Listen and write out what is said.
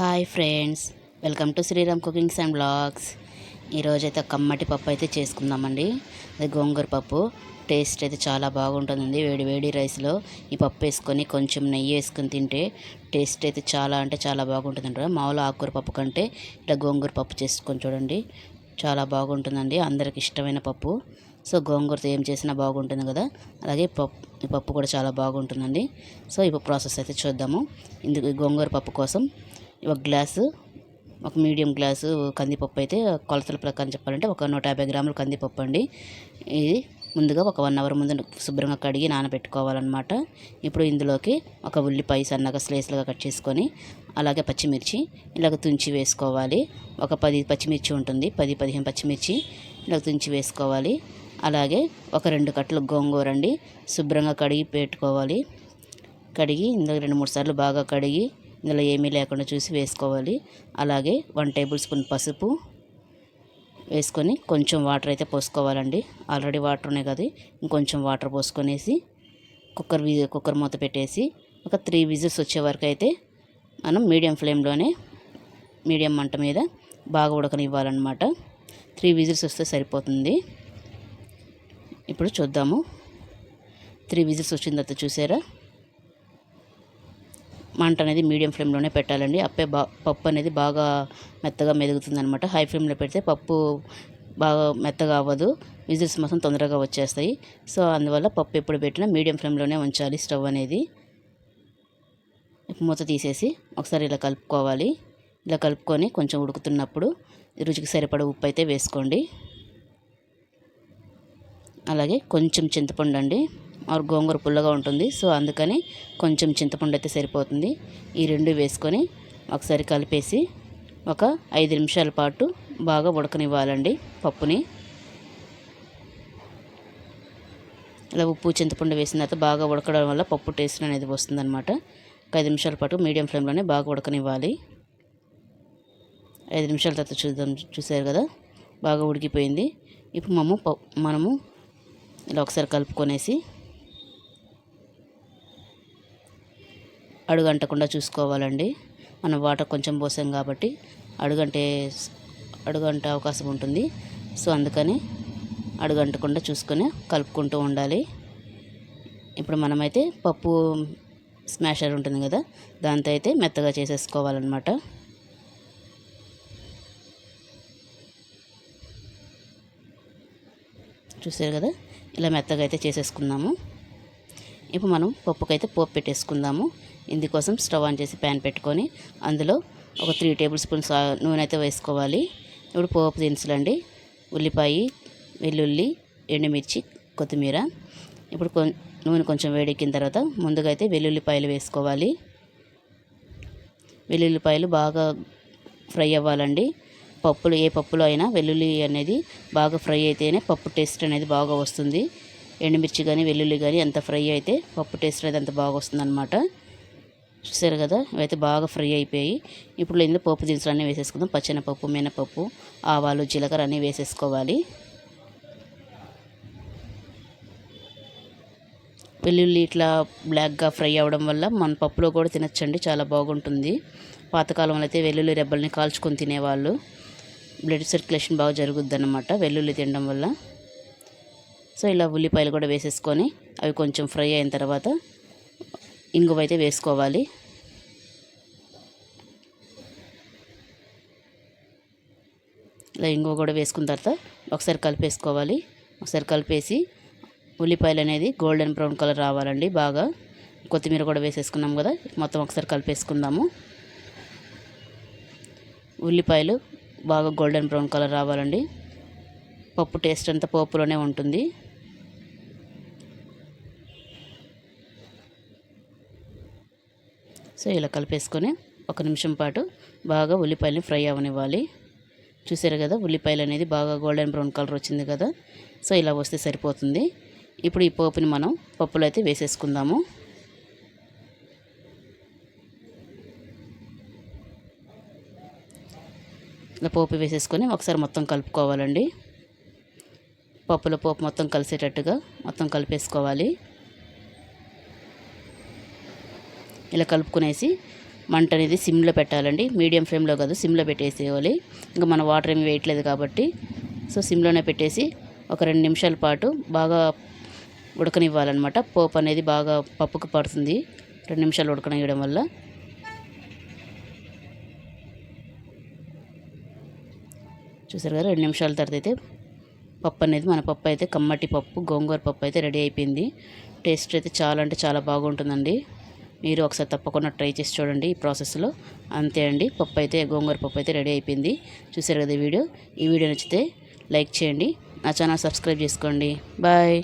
Hi friends welcome to Sriram cookings and blogs. ఈరోజైతే కమ్మటి పప్పు అయితే చేసుకుందామండి. అది గోంగూర పప్పు. టేస్ట్ అయితే చాలా బాగుంటుందండి వేడి వేడి రైస్లో. ఈ పప్పు వేసుకొని కొంచెం నెయ్యి వేసుకొని తింటే టేస్ట్ అయితే చాలా అంటే చాలా బాగుంటుందండి. మామూలు ఆకుకూర పప్పు కంటే ఇట్లా గోంగూర పప్పు చేసుకొని చూడండి చాలా బాగుంటుందండి అందరికి ఇష్టమైన పప్పు. సో గోంగూరతో ఏం చేసినా బాగుంటుంది కదా. అలాగే పప్పు ఈ పప్పు కూడా చాలా బాగుంటుందండి. సో ఇప్పుడు ప్రాసెస్ అయితే చూద్దాము. ఇందుకు గోంగూర పప్పు కోసం ఒక గ్లాసు ఒక మీడియం గ్లాసు కందిపప్పు అయితే కొలతల ప్రకారం చెప్పాలంటే ఒక నూట యాభై గ్రాముల కందిపప్పు అండి. ఇది ముందుగా ఒక వన్ అవర్ ముందు శుభ్రంగా కడిగి నానబెట్టుకోవాలన్నమాట. ఇప్పుడు ఇందులోకి ఒక ఉల్లిపాయ సన్నగా స్లైస్లుగా కట్ చేసుకొని అలాగే పచ్చిమిర్చి ఇలాగ తుంచి వేసుకోవాలి. ఒక పది పచ్చిమిర్చి ఉంటుంది పది పదిహేను పచ్చిమిర్చి ఇలా తుంచి వేసుకోవాలి. అలాగే ఒక రెండు కట్టలు గోంగూర అండి శుభ్రంగా కడిగి పెట్టుకోవాలి. కడిగి ఇందులో రెండు మూడు సార్లు బాగా కడిగి ఇందులో ఏమీ లేకుండా చూసి వేసుకోవాలి. అలాగే వన్ టేబుల్ స్పూన్ పసుపు వేసుకొని కొంచెం వాటర్ అయితే పోసుకోవాలండి. ఆల్రెడీ వాటర్ ఉన్నాయి కదా ఇంకొంచెం వాటర్ పోసుకొనేసి కుక్కర్ కుక్కర్ మూత పెట్టేసి ఒక త్రీ విజిల్స్ వచ్చే వరకు అయితే మనం మీడియం ఫ్లేమ్లోనే మీడియం మంట మీద బాగా ఉడకనివ్వాలన్నమాట. త్రీ విజిల్స్ వస్తే సరిపోతుంది. ఇప్పుడు చూద్దాము. త్రీ విజిల్స్ వచ్చిన తర్వాత చూసారా? మంట అనేది మీడియం ఫ్లేమ్లోనే పెట్టాలండి. అప్పే బా పప్పు అనేది బాగా మెత్తగా మెదుగుతుంది అనమాట హై ఫ్లేమ్లో పెడితే పప్పు బాగా మెత్తగా అవ్వదు. విజిల్స్ మొత్తం తొందరగా వచ్చేస్తాయి. సో అందువల్ల పప్పు ఎప్పుడు పెట్టినా మీడియం ఫ్లేమ్లోనే ఉంచాలి స్టవ్ అనేది. మూత తీసేసి ఒకసారి ఇలా కలుపుకోవాలి. ఇలా కలుపుకొని కొంచెం ఉడుకుతున్నప్పుడు రుచికి సరిపడ ఉప్పు అయితే వేసుకోండి. అలాగే కొంచెం చింతపండు అండి. ఆరు గోంగూర పుల్లగా ఉంటుంది. సో అందుకని కొంచెం చింతపండు అయితే సరిపోతుంది. ఈ రెండు వేసుకొని ఒకసారి కలిపేసి ఒక ఐదు నిమిషాల పాటు బాగా ఉడకనివ్వాలండి పప్పుని. ఇలా ఉప్పు చింతపండు వేసిన తర్వాత బాగా ఉడకడం వల్ల పప్పు టేస్ట్ అనేది వస్తుందన్నమాట. ఒక ఐదు నిమిషాల పాటు మీడియం ఫ్లేమ్లోనే బాగా ఉడకనివ్వాలి. ఐదు నిమిషాల తర్వాత చూద్దాం చూసారు కదా? బాగా ఉడికిపోయింది. ఇప్పుడు మనము మనము ఇలా ఒకసారి కలుపుకొనేసి అడుగంటకుండా చూసుకోవాలండి. మనం వాటర్ కొంచెం పోసాం కాబట్టి అడుగంటే అడుగంటే అవకాశం ఉంటుంది. సో అందుకని అడుగంటకుండా చూసుకొని కలుపుకుంటూ ఉండాలి. ఇప్పుడు మనమైతే పప్పు స్మాషర్ ఉంటుంది కదా దాంతో అయితే మెత్తగా చేసేసుకోవాలన్నమాట. చూసారు కదా ఇలా మెత్తగా అయితే చేసేసుకుందాము. ఇప్పుడు మనం పప్పుకైతే పోపు పెట్టేసుకుందాము. ఇందుకోసం స్టవ్ ఆన్ చేసి ప్యాన్ పెట్టుకొని అందులో ఒక త్రీ టేబుల్ స్పూన్స్ నూనె అయితే వేసుకోవాలి. ఇప్పుడు పోపు దినుసులండి ఉల్లిపాయ వెల్లుల్లి ఎండుమిర్చి కొత్తిమీర. ఇప్పుడు కొ నూనె కొంచెం వేడెక్కిన తర్వాత ముందుగా అయితే వెల్లుల్లిపాయలు వేసుకోవాలి. వెల్లుల్లిపాయలు బాగా ఫ్రై అవ్వాలండి. పప్పులు ఏ పప్పులో అయినా వెల్లుల్లి అనేది బాగా ఫ్రై అయితేనే పప్పు టేస్ట్ అనేది బాగా వస్తుంది. ఎండుమిర్చి కానీ వెల్లుల్లి కానీ అంత ఫ్రై అయితే పప్పు టేస్ట్ అనేది అంత బాగా వస్తుంది అనమాట చూసారు కదా? ఇవైతే బాగా ఫ్రై అయిపోయి ఇప్పుడు ఇందులో పప్పు దినుసులు అన్నీ వేసేసుకుందాం. పచ్చెనపప్పు మినపప్పు ఆవాలు జీలకర్ర అన్నీ వేసేసుకోవాలి. వెల్లుల్లి ఇట్లా బ్లాక్గా ఫ్రై అవ్వడం వల్ల మన పప్పులో కూడా తినచ్చండి. చాలా బాగుంటుంది. పాతకాలంలో అయితే వెల్లుల్లి రెబ్బల్ని కాల్చుకొని తినేవాళ్ళు. బ్లడ్ సర్క్యులేషన్ బాగా జరుగుద్ది అనమాట వెల్లుల్లి తినడం వల్ల. సో ఇలా ఉల్లిపాయలు కూడా వేసేసుకొని అవి కొంచెం ఫ్రై అయిన తర్వాత ఇంగువ అయితే వేసుకోవాలి. ఇలా ఇంగువ కూడా వేసుకున్న తర్వాత ఒకసారి కలిపేసుకోవాలి. ఒకసారి కలిపేసి ఉల్లిపాయలు అనేది గోల్డెన్ బ్రౌన్ కలర్ రావాలండి బాగా. కొత్తిమీర కూడా వేసేసుకున్నాం కదా మొత్తం ఒకసారి కలిపేసుకుందాము. ఉల్లిపాయలు బాగా గోల్డెన్ బ్రౌన్ కలర్ రావాలండి. పప్పు టేస్ట్ అంతా పోపులోనే ఉంటుంది. సో ఇలా కలిపేసుకొని ఒక నిమిషం పాటు బాగా ఉల్లిపాయలని ఫ్రై అవ్వనివ్వాలి చూసారు కదా ఉల్లిపాయలు అనేది బాగా గోల్డెన్ బ్రౌన్ కలర్ వచ్చింది కదా సో ఇలా వస్తే సరిపోతుంది. ఇప్పుడు ఈ పోపుని మనం పప్పులో అయితే వేసేసుకుందాము. ఇలా పోపు వేసేసుకొని ఒకసారి మొత్తం కలుపుకోవాలండి. పప్పులో పోపు మొత్తం కలిసేటట్టుగా మొత్తం కలిపేసుకోవాలి. ఇలా కలుపుకునేసి మంట అనేది సిమ్లో పెట్టాలండి. మీడియం ఫ్లేమ్లో కాదు సిమ్లో పెట్టేసేయాలి. ఇంకా మన వాటర్ ఏమి వేయట్లేదు కాబట్టి. సో సిమ్లోనే పెట్టేసి ఒక రెండు నిమిషాల పాటు బాగా ఉడకనివ్వాలన్నమాట. పోపు అనేది బాగా పప్పుకు పడుతుంది. రెండు నిమిషాలు ఉడకనివ్వడం వల్ల. చూసారు కదా రెండు నిమిషాల తర్వాత అయితే పప్పు అనేది మన పప్పు అయితే కమ్మటి పప్పు గోంగూర పప్పు అయితే రెడీ అయిపోయింది. టేస్ట్ అయితే చాలా అంటే చాలా బాగుంటుందండి. మీరు ఒకసారి తప్పకుండా ట్రై చేసి చూడండి ఈ ప్రాసెస్లో. అంతే అండి పప్పు అయితే గోంగూర పప్పు అయితే రెడీ అయిపోయింది. చూసారు కదా ఈ వీడియో? ఈ వీడియో నచ్చితే లైక్ చేయండి. నా ఛానల్ సబ్స్క్రైబ్ చేసుకోండి. బాయ్.